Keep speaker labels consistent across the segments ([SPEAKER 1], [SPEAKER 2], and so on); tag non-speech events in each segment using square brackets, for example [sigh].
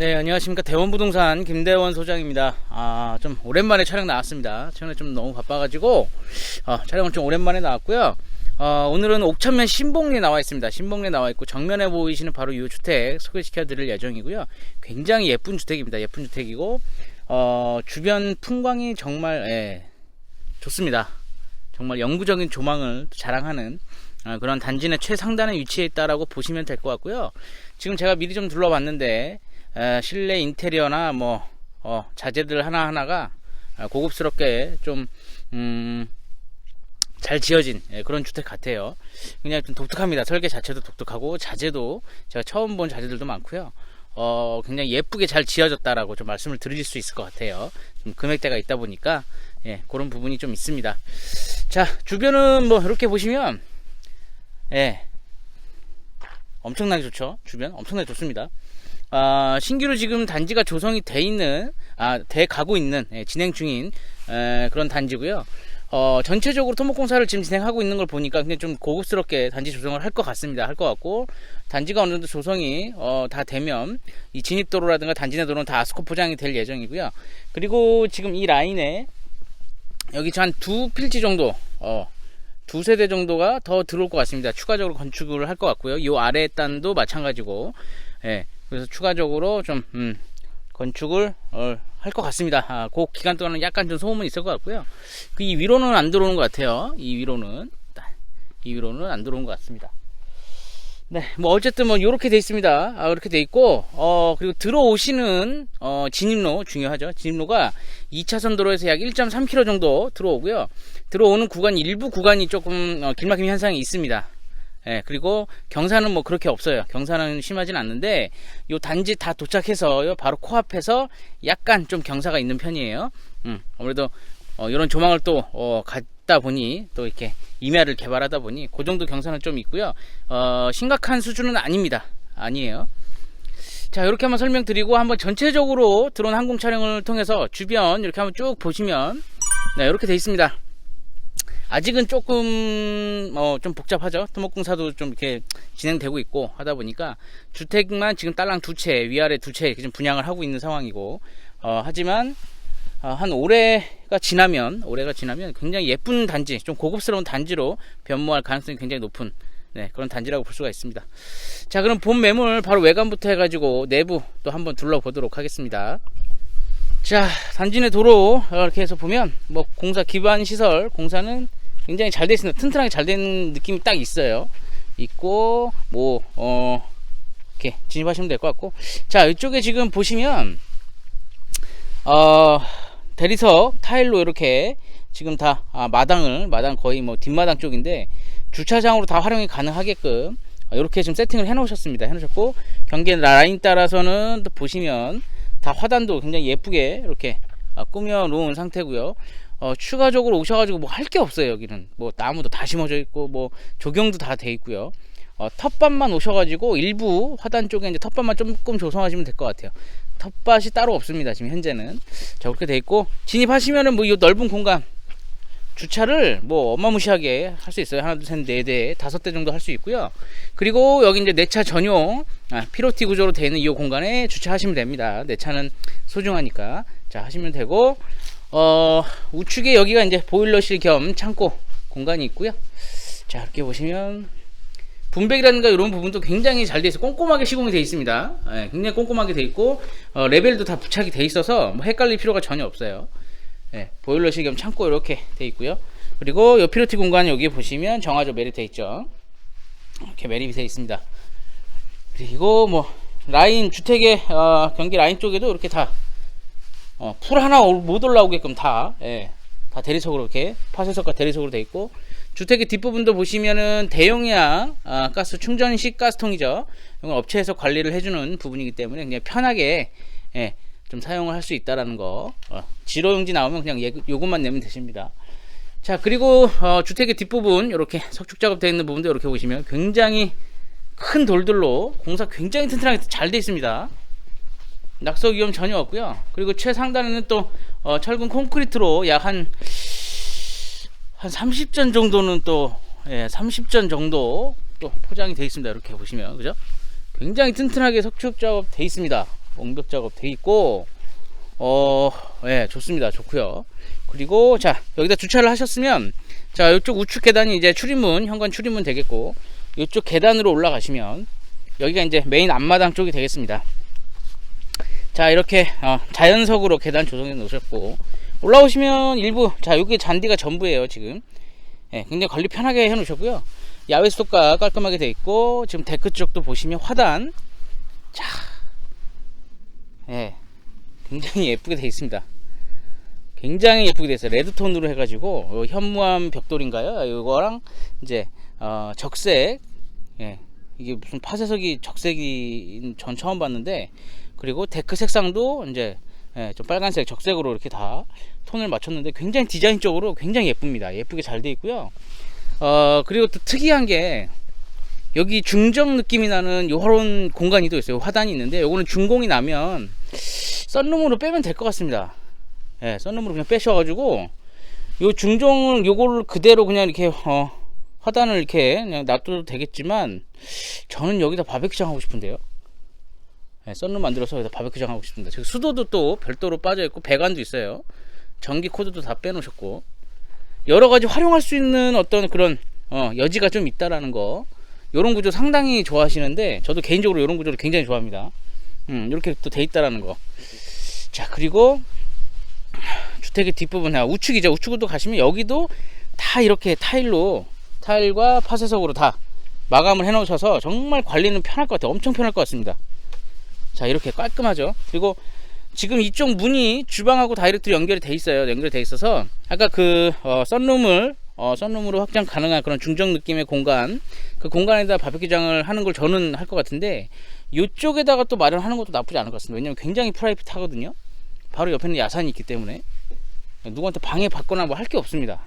[SPEAKER 1] 네, 안녕하십니까. 대원부동산 김대원 소장입니다. 아, 좀 오랜만에 촬영 나왔습니다. 최근에 좀 너무 바빠가지고, 어, 촬영을 좀 오랜만에 나왔고요. 어, 오늘은 옥천면 신봉리에 나와 있습니다. 신봉리에 나와 있고, 정면에 보이시는 바로 이 주택 소개시켜 드릴 예정이고요. 굉장히 예쁜 주택입니다. 예쁜 주택이고, 어, 주변 풍광이 정말, 예, 좋습니다. 정말 영구적인 조망을 자랑하는 어, 그런 단지 내 최상단에 위치해 있다라고 보시면 될 것 같고요. 지금 제가 미리 좀 둘러봤는데 에, 실내 인테리어나 뭐 어, 자재들 하나 하나가 아, 고급스럽게 좀 음, 잘 지어진 예, 그런 주택 같아요. 그냥 좀 독특합니다. 설계 자체도 독특하고 자재도 제가 처음 본 자재들도 많고요. 어, 굉장히 예쁘게 잘 지어졌다라고 좀 말씀을 드릴 수 있을 것 같아요. 좀 금액대가 있다 보니까 예, 그런 부분이 좀 있습니다. 자, 주변은 뭐 이렇게 보시면 예, 엄청나게 좋죠. 주변 엄청나게 좋습니다. 아, 신규로 지금 단지가 조성이 돼 있는, 아, 돼 가고 있는, 예, 진행 중인 에, 그런 단지고요. 어, 전체적으로 토목공사를 지금 진행하고 있는 걸 보니까 굉장히 좀 고급스럽게 단지 조성을 할 것 같습니다. 할 것 같고, 단지가 어느 정도 조성이, 어, 다 되면, 이 진입도로라든가 단지 내 도로는 다 아스코 포장이 될 예정이고요. 그리고 지금 이 라인에, 여기 한 두 필지 정도, 어, 두 세대 정도가 더 들어올 것 같습니다. 추가적으로 건축을 할 것 같고요. 이 아래 단도 마찬가지고, 예, 그래서 추가적으로 좀 음, 건축을 어, 할 것 같습니다. 아, 그 기간 동안은 약간 좀 소음은 있을 것 같고요. 그 이 위로는 안 들어오는 것 같아요. 이 위로는 이 위로는 안 들어오는 것 같습니다. 네, 뭐 어쨌든 뭐 이렇게 돼 있습니다. 아, 이렇게 돼 있고 어 그리고 들어오시는 어 진입로 중요하죠. 진입로가 2차선 도로에서 약 1.3km 정도 들어오고요. 들어오는 구간 일부 구간이 조금 어, 길막힘 현상이 있습니다. 예, 그리고 경사는 뭐 그렇게 없어요. 경사는 심하진 않는데 요 단지 다 도착해서요 바로 코앞에서 약간 좀 경사가 있는 편이에요. 음, 아무래도 어, 이런 조망을 또 어, 갖다 보니 또 이렇게 임야를 개발하다 보니 그 정도 경사는 좀 있고요. 어, 심각한 수준은 아닙니다. 아니에요. 자 이렇게 한번 설명드리고 한번 전체적으로 드론 항공 촬영을 통해서 주변 이렇게 한번 쭉 보시면 네 이렇게 돼 있습니다. 아직은 조금 어, 좀 복잡하죠. 토목공사도 좀 이렇게 진행되고 있고 하다 보니까 주택만 지금 딸랑 두 채 위아래 두 채 지금 분양을 하고 있는 상황이고 어, 하지만 어, 한 올해가 지나면 올해가 지나면 굉장히 예쁜 단지 좀 고급스러운 단지로 변모할 가능성이 굉장히 높은 네, 그런 단지라고 볼 수가 있습니다. 자 그럼 본 매물 바로 외관부터 해가지고 내부 또 한번 둘러보도록 하겠습니다. 자 단지 내 도로 이렇게 해서 보면 뭐 공사 기반 시설 공사는 굉장히 잘 있습니다. 튼튼하게 잘된 느낌이 딱 있어요. 있고 뭐 어, 이렇게 진입하시면 될 것 같고 자 이쪽에 지금 보시면 어, 대리석 타일로 이렇게 지금 다 아, 마당을 마당 거의 뭐 뒷마당 쪽인데 주차장으로 다 활용이 가능하게끔 이렇게 지금 세팅을 해 놓으셨습니다. 해 놓으셨고 경계 라인 따라서는 또 보시면 다 화단도 굉장히 예쁘게 이렇게 아, 꾸며 놓은 상태고요. 어, 추가적으로 오셔가지고 뭐 할 게 없어요 여기는. 뭐 나무도 다 심어져 있고 뭐 조경도 다 돼 있고요. 어, 텃밭만 오셔가지고 일부 화단 쪽에 이제 텃밭만 조금 조성하시면 될 것 같아요. 텃밭이 따로 없습니다 지금 현재는. 자 그렇게 돼 있고 진입하시면은 뭐 이 넓은 공간 주차를 뭐 어마무시하게 할 수 있어요. 하나 둘 셋 네 대 다섯 대 정도 할 수 있고요. 그리고 여기 이제 내 차 전용 아, 피로티 구조로 되어 있는 이 공간에 주차하시면 됩니다. 내 차는 소중하니까. 자 하시면 되고 어, 우측에 여기가 이제 보일러실 겸 창고 공간이 있고요. 자, 이렇게 보시면 분배기라든가 이런 부분도 굉장히 잘 돼 있어 꼼꼼하게 시공이 돼 있습니다. 네, 굉장히 꼼꼼하게 돼 있고 어, 레벨도 다 부착이 돼 있어서 뭐 헷갈릴 필요가 전혀 없어요. 네, 보일러실 겸 창고 이렇게 돼 있고요. 그리고 요 피로티 공간 여기 보시면 정화조 매립 돼 있죠. 이렇게 매립이 돼 있습니다. 그리고 뭐 라인 주택의 어, 경기 라인 쪽에도 이렇게 다 어, 풀 하나 못 올라오게끔 다, 예, 다 대리석으로 이렇게 파쇄석과 대리석으로 돼 있고 주택의 뒷부분도 보시면은 대용량 아, 가스 충전식 가스통이죠. 이건 업체에서 관리를 해주는 부분이기 때문에 그냥 편하게 예, 좀 사용을 할 수 있다라는 거. 어, 지로용지 나오면 그냥 예, 요것만 내면 되십니다. 자 그리고 어, 주택의 뒷부분 이렇게 석축 작업 되어 있는 부분도 이렇게 보시면 굉장히 큰 돌들로 공사 굉장히 튼튼하게 잘 되어 있습니다. 낙석 위험 전혀 없고요. 그리고 최상단에는 또 어, 철근 콘크리트로 약한한 30전 정도는 또 예, 30전 정도 또 포장이 되어 있습니다. 이렇게 보시면 그죠? 굉장히 튼튼하게 석축 작업 되어 있습니다. 옹벽 작업 돼 있고 어, 예, 좋습니다. 좋고요. 그리고 자 여기다 주차를 하셨으면 자 이쪽 우측 계단이 이제 출입문 현관 출입문 되겠고 이쪽 계단으로 올라가시면 여기가 이제 메인 앞마당 쪽이 되겠습니다. 자 이렇게 어, 자연석으로 계단 조성해 놓으셨고 올라오시면 일부 자 여기 잔디가 전부예요 지금. 예, 굉장히 관리 편하게 해 놓으셨고요. 야외 수도가 깔끔하게 돼 있고 지금 데크 쪽도 보시면 화단. 자 예, 굉장히 예쁘게 돼 있습니다. 굉장히 예쁘게 돼 있어요. 레드톤으로 해가지고 어, 현무암 벽돌인가요? 이거랑 이제 어, 적색. 예, 이게 무슨 파쇄석이 적색이 전 처음 봤는데 그리고 데크 색상도 이제 예, 좀 빨간색 적색으로 이렇게 다 톤을 맞췄는데 굉장히 디자인적으로 굉장히 예쁩니다. 예쁘게 잘 돼 있고요. 어 그리고 또 특이한 게 여기 중정 느낌이 나는 요런 공간이 또 있어요. 화단이 있는데 요거는 중공이 나면 썬룸으로 빼면 될 것 같습니다. 예, 썬룸으로 그냥 빼셔가지고 요 중정을 요거를 그대로 그냥 이렇게 어, 화단을 이렇게 그냥 놔둬도 되겠지만 저는 여기다 바베큐장 하고 싶은데요 네, 썬룸 만들어서 여기다 바베큐장 하고 싶습니다. 지금 수도도 또 별도로 빠져 있고 배관도 있어요. 전기 코드도 다 빼놓으셨고 여러 가지 활용할 수 있는 어떤 그런 어, 여지가 좀 있다라는 거. 이런 구조 상당히 좋아하시는데 저도 개인적으로 이런 구조를 굉장히 좋아합니다. 음, 이렇게 또 돼 있다라는 거. 자 그리고 주택의 뒷부분 아, 우측이죠. 우측으로 가시면 여기도 다 이렇게 타일로 타일과 파쇄석으로 다 마감을 해 놓으셔서 정말 관리는 편할 것 같아요. 엄청 편할 것 같습니다. 자 이렇게 깔끔하죠? 그리고 지금 이쪽 문이 주방하고 다이렉트로 연결이 돼 있어요. 연결이 돼 있어서 아까 그 어, 썬룸을 어, 썬룸으로 확장 가능한 그런 중정 느낌의 공간 그 공간에다 바베큐장을 하는 걸 저는 할 것 같은데 이쪽에다가 또 마련하는 것도 나쁘지 않을 것 같습니다. 왜냐면 굉장히 프라이빗하거든요. 바로 옆에는 야산이 있기 때문에. 누구한테 방해받거나 뭐 할 게 없습니다.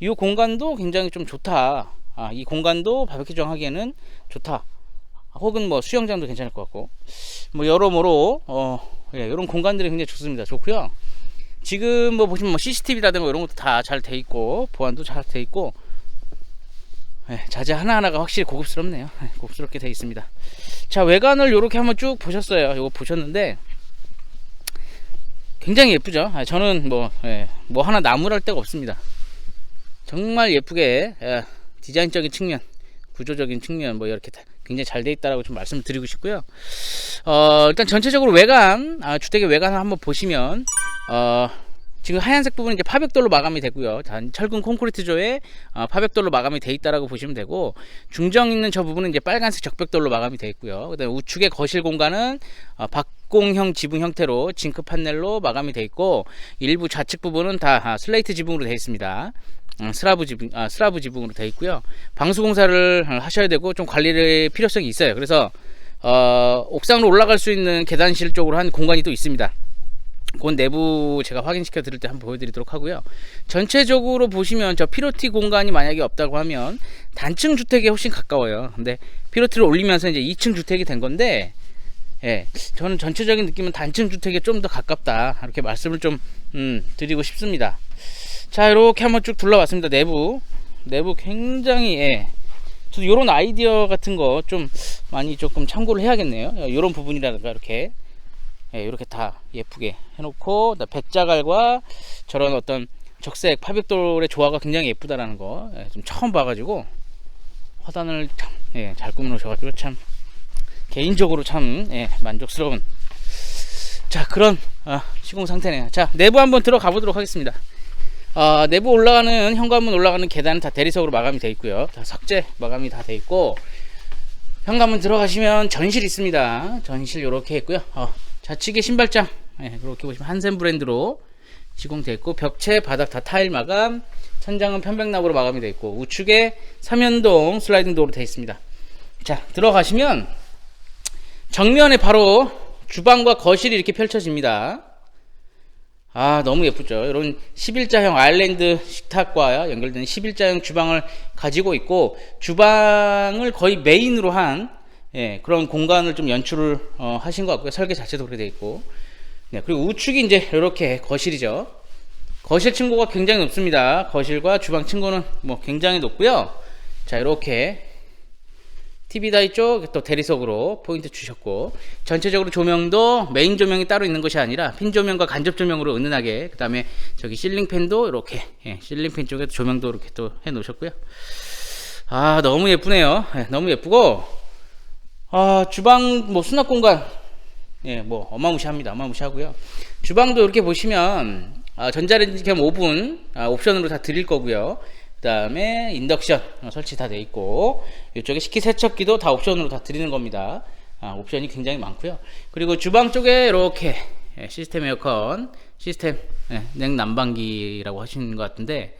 [SPEAKER 1] 이 공간도 굉장히 좀 좋다. 아, 이 공간도 바베큐장 하기에는 좋다 혹은 뭐 수영장도 괜찮을 것 같고. 뭐 여러모로 어 예, 이런 공간들이 굉장히 좋습니다. 좋고요. 지금 뭐 보시면 뭐 CCTV라든가 이런 것도 다 잘 돼 있고 보안도 잘 돼 있고. 예, 자재 하나하나가 확실히 고급스럽네요. 예, 고급스럽게 돼 있습니다. 자 외관을 이렇게 한번 쭉 보셨어요. 이거 보셨는데 굉장히 예쁘죠? 아, 저는 뭐, 예, 뭐 하나 나무랄 데가 없습니다. 정말 예쁘게 예, 디자인적인 측면 구조적인 측면 뭐 이렇게 다 굉장히 잘 돼 있다라고 좀 말씀드리고 싶고요. 어, 일단 전체적으로 외관, 아, 주택의 외관을 한번 보시면 어, 지금 하얀색 부분은 이제 파백돌로 마감이 되고요. 단 철근 콘크리트조에 어, 파백돌로 마감이 돼 있다라고 보시면 되고 중정 있는 저 부분은 이제 빨간색 적벽돌로 마감이 돼 있고요. 그다음에 우측의 거실 공간은 어, 박공형 지붕 형태로 징크 판넬로 마감이 돼 있고 일부 좌측 부분은 다 아, 슬레이트 지붕으로 되어 있습니다. 음, 스라브 지붕, 아, 스라브 지붕으로 되어 있고요. 방수 공사를 하셔야 되고 좀 관리의 필요성이 있어요. 그래서 어, 옥상으로 올라갈 수 있는 계단실 쪽으로 한 공간이 또 있습니다. 그 내부 제가 확인시켜 드릴 때 한번 보여드리도록 하고요. 전체적으로 보시면 저 피로티 공간이 만약에 없다고 하면 단층 주택에 훨씬 가까워요. 근데 피로티를 올리면서 이제 2층 주택이 된 건데, 예, 저는 전체적인 느낌은 단층 주택에 좀 더 가깝다. 이렇게 말씀을 좀, 음, 드리고 싶습니다. 자 이렇게 한번 쭉 둘러봤습니다. 내부. 내부 굉장히 예. 저도 이런 아이디어 같은 거 좀 많이 조금 참고를 해야겠네요. 이런 부분이라든가 이렇게. 예, 이렇게 다 예쁘게 해놓고 백자갈과 저런 어떤 적색 파백돌의 조화가 굉장히 예쁘다라는 거좀 예, 처음 봐가지고 화단을 참, 예, 잘 꾸며놓으셔가지고 참 개인적으로 참 예, 만족스러운. 자 그런 아, 시공 상태네요. 자 내부 한번 들어가 보도록 하겠습니다 어, 내부 올라가는 현관문 올라가는 계단은 다 대리석으로 마감이 되어 있고요. 다 석재 마감이 다 되어 있고 현관문 들어가시면 전실 있습니다. 전실 이렇게 있고요. 어, 좌측에 신발장 네, 그렇게 보시면 한샘 브랜드로 시공되어 있고 벽체 바닥 다 타일 마감 천장은 편백나무로 마감이 되어 있고 우측에 삼연동 슬라이딩 도어로 되어 있습니다. 자 들어가시면 정면에 바로 주방과 거실이 이렇게 펼쳐집니다. 아 너무 예쁘죠. 이런 11자형 아일랜드 식탁과 연결되는 11자형 주방을 가지고 있고 주방을 거의 메인으로 한 예, 그런 공간을 좀 연출을 어, 하신 것 같고요. 설계 자체도 그렇게 되어 있고. 네, 그리고 우측이 이제 이렇게 거실이죠. 거실 층고가 굉장히 높습니다. 거실과 주방 층고는 뭐 굉장히 높고요. 자 이렇게 TV 다 있죠? 또 대리석으로 포인트 주셨고 전체적으로 조명도 메인 조명이 따로 있는 것이 아니라 핀 조명과 간접 조명으로 은은하게 그 다음에 저기 실링팬도 이렇게 예, 실링팬 쪽에 조명도 이렇게 또 해 놓으셨고요. 아 너무 예쁘네요. 예, 너무 예쁘고 아 주방 뭐 수납 공간 예, 뭐 어마무시합니다. 어마무시하고요. 주방도 이렇게 보시면 아, 전자레인지 겸 오븐 아, 옵션으로 다 드릴 거고요. 그 다음에 인덕션 어, 설치 다 돼 있고 이쪽에 식기세척기도 다 옵션으로 다 드리는 겁니다. 아, 옵션이 굉장히 많고요. 그리고 주방 쪽에 이렇게 예, 시스템 에어컨, 시스템 예, 냉난방기라고 하시는 것 같은데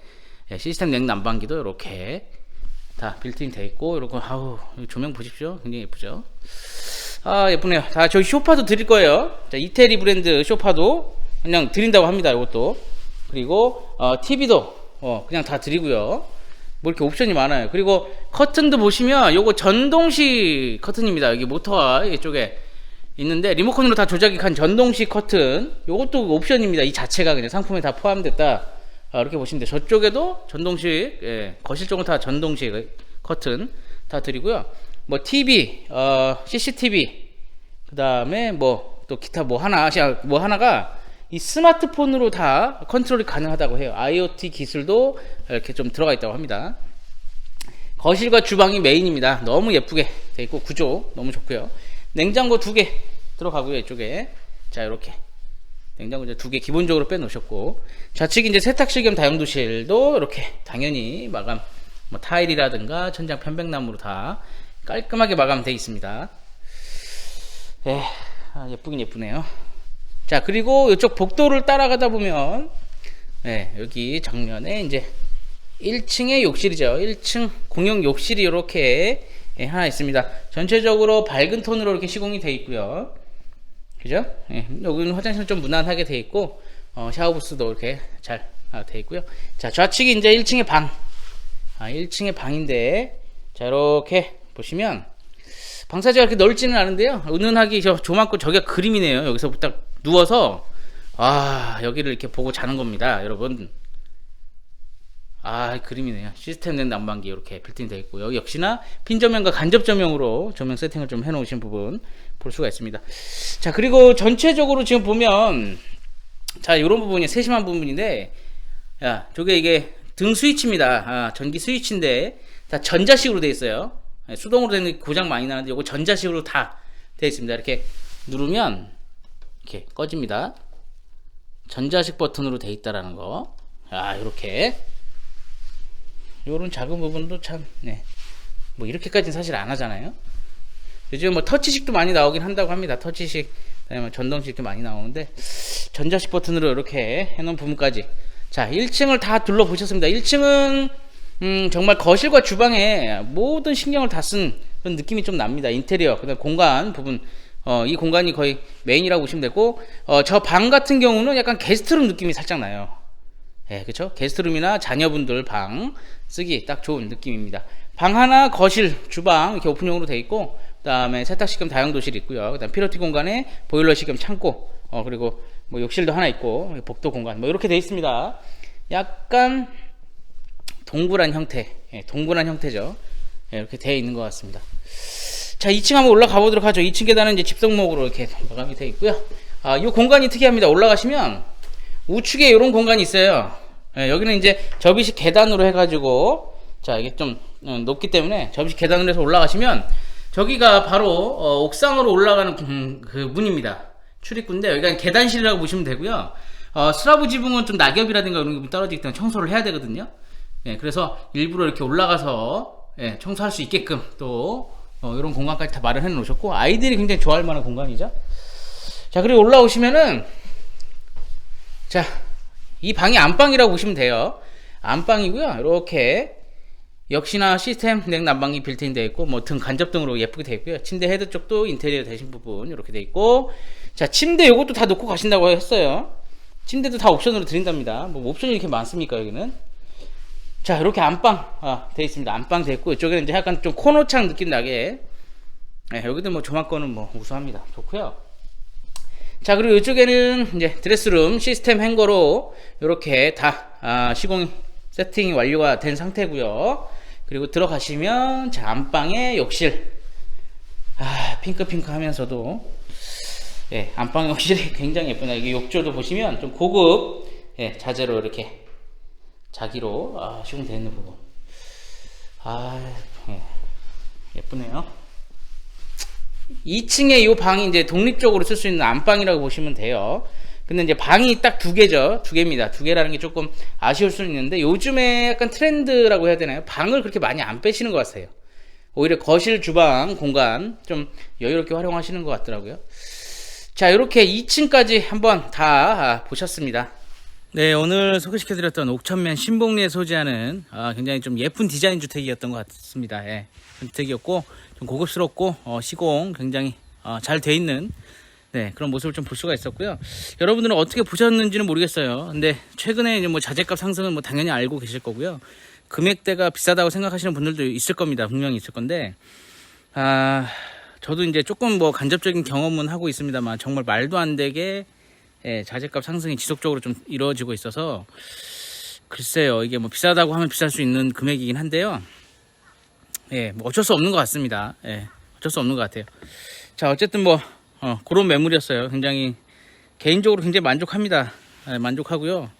[SPEAKER 1] 예, 시스템 냉난방기도 이렇게 다 빌트인 돼 있고 이렇게 아우 조명 보십시오. 굉장히 예쁘죠. 아 예쁘네요. 다 저희 쇼파도 드릴 거예요. 자, 이태리 브랜드 쇼파도 그냥 드린다고 합니다. 이것도 그리고 어, TV도 어, 그냥 다 드리고요. 뭐 이렇게 옵션이 많아요. 그리고 커튼도 보시면 요거 전동식 커튼입니다. 여기 모터가 이쪽에 있는데 리모컨으로 다 조작이 간 전동식 커튼. 요것도 옵션입니다. 이 자체가 그냥 상품에 다 포함됐다. 아, 이렇게 보시면 돼요. 저쪽에도 전동식, 예, 거실 쪽은 다 전동식 커튼 다 드리고요. 뭐 TV, 어, CCTV, 그 다음에 뭐 또 기타 뭐 하나, 뭐 하나가 이 스마트폰으로 다 컨트롤이 가능하다고 해요. IoT 기술도 이렇게 좀 들어가 있다고 합니다. 거실과 주방이 메인입니다. 너무 예쁘게 돼 있고 구조 너무 좋고요. 냉장고 두 개 들어가고요. 이쪽에 자 이렇게 냉장고 이제 두 개 기본적으로 빼놓으셨고 좌측 이제 세탁실 겸 다용도실도 이렇게 당연히 마감 뭐 타일이라든가 천장 편백나무로 다 깔끔하게 마감되어 있습니다. 네, 아, 예쁘긴 예쁘네요. 자 그리고 이쪽 복도를 따라가다 보면 네, 여기 정면에 이제 1층의 욕실이죠. 1층 공용 욕실이 이렇게 예, 하나 있습니다. 전체적으로 밝은 톤으로 이렇게 시공이 되어 있고요. 그죠? 예, 여기는 화장실은 좀 무난하게 되어 있고 어, 샤워 부스도 이렇게 잘 아, 있고요. 자 좌측이 이제 1층의 방, 아 1층의 방인데 자 이렇게 보시면 방사제가 그렇게 넓지는 않은데요. 은은하게 저 조만고 저게 그림이네요. 여기서 딱 누워서 아 여기를 이렇게 보고 자는 겁니다, 여러분. 아 그림이네요. 시스템 된 난방기 이렇게 빌트인 되어 있고 여기 역시나 핀 조명과 간접 조명으로 조명 세팅을 좀 해 놓으신 부분 볼 수가 있습니다. 자 그리고 전체적으로 지금 보면 자 이런 부분이 세심한 부분인데 야 저게 이게 등 스위치입니다. 아, 전기 스위치인데 다 전자식으로 되어 있어요. 네, 수동으로 되는 고장 많이 나는데 이거 전자식으로 다 되어 있습니다. 이렇게 누르면 이렇게 꺼집니다. 전자식 버튼으로 되어 있다라는 거. 아 이렇게 요런 작은 부분도 참, 네. 뭐 이렇게까지는 사실 안 하잖아요. 요즘 뭐 터치식도 많이 나오긴 한다고 합니다. 터치식, 그다음에 전동식도 많이 나오는데 전자식 버튼으로 이렇게 해놓은 부분까지. 자, 1층을 다 둘러보셨습니다. 1층은 음, 정말 거실과 주방에 모든 신경을 다 쓴 그런 느낌이 좀 납니다. 인테리어, 그다음 공간 부분. 어, 이 공간이 거의 메인이라고 보시면 되고, 어, 저 방 같은 경우는 약간 게스트룸 느낌이 살짝 나요. 예, 그쵸? 게스트룸이나 자녀분들 방 쓰기 딱 좋은 느낌입니다. 방 하나, 거실, 주방 이렇게 오픈형으로 되어 있고, 그 다음에 세탁식 겸 다용도실 있고요. 그 다음 피로티 공간에 보일러식 겸 창고, 어, 그리고 뭐 욕실도 하나 있고, 복도 공간, 뭐 이렇게 되어 있습니다. 약간 동그란 형태, 예, 동그란 형태죠. 예, 이렇게 되어 있는 것 같습니다. 자, 2층 한번 올라가 보도록 하죠. 2층 계단은 이제 집성목으로 이렇게 마감이 되어 있고요. 아, 이 공간이 특이합니다. 올라가시면 우측에 이런 공간이 있어요. 예, 여기는 이제 접이식 계단으로 해가지고 자 이게 좀 어, 높기 때문에 접이식 계단으로 해서 올라가시면 저기가 바로 어, 옥상으로 올라가는 음, 그 문입니다. 출입구인데 여기가 계단실이라고 보시면 되고요. 어, 슬라브 지붕은 좀 낙엽이라든가 이런 게 떨어지기 때문에 청소를 해야 되거든요. 예, 그래서 일부러 이렇게 올라가서 예, 청소할 수 있게끔 또 어, 이런 공간까지 다 마련해 놓으셨고 아이들이 굉장히 좋아할 만한 공간이죠. 자 그리고 올라오시면은 자, 이 방이 안방이라고 보시면 돼요. 안방이고요. 이렇게 역시나 시스템 냉난방기 빌트인 되어 있고 뭐 등 간접 등으로 예쁘게 되어 있고요. 침대 헤드 쪽도 인테리어 되신 부분 이렇게 되어 있고 자 침대 요것도 다 놓고 가신다고 했어요. 침대도 다 옵션으로 드린답니다. 뭐 옵션이 이렇게 많습니까 여기는? 자 이렇게 안방 아, 되어 있습니다. 안방 있고 이쪽에는 이제 약간 좀 코너창 느낌 나게 네, 여기도 뭐 조망권은 뭐 우수합니다. 좋고요. 자 그리고 이쪽에는 이제 드레스룸 시스템 행거로 이렇게 다 아, 시공 세팅이 완료가 된 상태고요 그리고 들어가시면 자 안방에 욕실 핑크핑크 하면서도 예, 안방이 [laughs] 확실히 굉장히 예쁘네요. 이게 욕조도 보시면 좀 고급 예, 자재로 이렇게 자기로 아, 시공되어 있는 부분. 아, 예, 예쁘네요. 2층에 이 방이 이제 독립적으로 쓸 수 있는 안방이라고 보시면 돼요. 근데 이제 방이 딱 두 개죠. 두 개입니다. 두 개라는 게 조금 아쉬울 수는 있는데 요즘에 약간 트렌드라고 해야 되나요? 방을 그렇게 많이 안 빼시는 것 같아요. 오히려 거실, 주방 공간 좀 여유롭게 활용하시는 것 같더라고요. 자, 이렇게 2층까지 한번 다 보셨습니다. 네, 오늘 소개시켜드렸던 옥천면 신봉리에 소재하는 아, 굉장히 좀 예쁜 디자인 주택이었던 것 같습니다. 예, 주택이었고 좀 고급스럽고 어, 시공 굉장히 어, 잘돼 있는 네, 그런 모습을 좀 볼 수가 있었고요. 여러분들은 어떻게 보셨는지는 모르겠어요. 근데 최근에 이제 뭐 자재값 상승은 뭐 당연히 알고 계실 거고요. 금액대가 비싸다고 생각하시는 분들도 있을 겁니다. 분명히 있을 건데, 아, 저도 이제 조금 뭐 간접적인 경험은 하고 있습니다만 정말 말도 안 되게 예, 자재값 상승이 지속적으로 좀 이루어지고 있어서 글쎄요 이게 뭐 비싸다고 하면 비쌀 수 있는 금액이긴 한데요. 예, 뭐 어쩔 수 없는 것 같습니다. 예, 어쩔 수 없는 것 같아요. 자 어쨌든 뭐 어, 그런 매물이었어요. 굉장히 개인적으로 굉장히 만족합니다. 예, 만족하고요.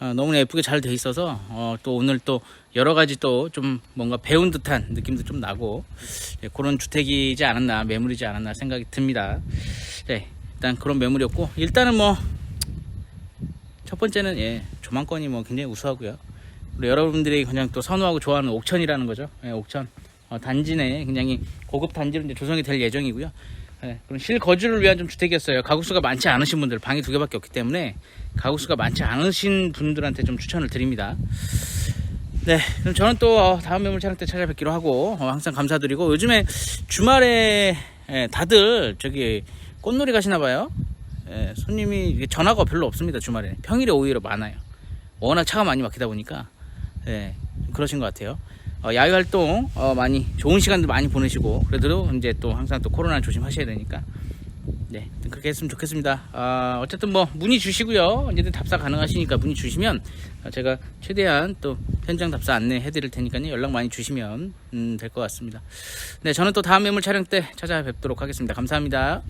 [SPEAKER 1] 어, 너무 예쁘게 잘 돼 있어서 어, 또 오늘 또 여러 가지 또 좀 뭔가 배운 듯한 느낌도 좀 나고 예, 그런 주택이지 않았나 매물이지 않았나 생각이 듭니다. 네, 일단 그런 매물이었고 일단은 뭐 첫 번째는 예, 조망권이 뭐 굉장히 우수하고요. 그리고 여러분들이 그냥 또 선호하고 좋아하는 옥천이라는 거죠. 예, 옥천 어, 단지 내 굉장히 고급 단지로 이제 조성이 될 예정이고요. 예, 그럼 실거주를 위한 좀 주택이었어요. 가구수가 많지 않으신 분들 방이 두 개밖에 없기 때문에 가구수가 많지 않으신 분들한테 좀 추천을 드립니다. 네, 그럼 저는 또 어, 다음 매물 촬영 때 찾아뵙기로 하고 어, 항상 감사드리고 요즘에 주말에 예, 다들 저기 꽃놀이 가시나 봐요. 예, 손님이 전화가 별로 없습니다 주말에 평일에 오히려 많아요. 워낙 차가 많이 막히다 보니까 예, 좀 그러신 것 같아요. 어, 야외 활동 어, 많이 좋은 시간들 많이 보내시고 그래도 이제 또 항상 또 코로나 조심하셔야 되니까 네 그렇게 했으면 좋겠습니다. 아, 어쨌든 뭐 문의 주시고요 언제든 답사 가능하시니까 문의 주시면 어, 제가 최대한 또 현장 답사 안내 해드릴 테니까요 연락 많이 주시면 음, 될 것 같습니다. 네 저는 또 다음 매물 촬영 때 찾아뵙도록 하겠습니다. 감사합니다.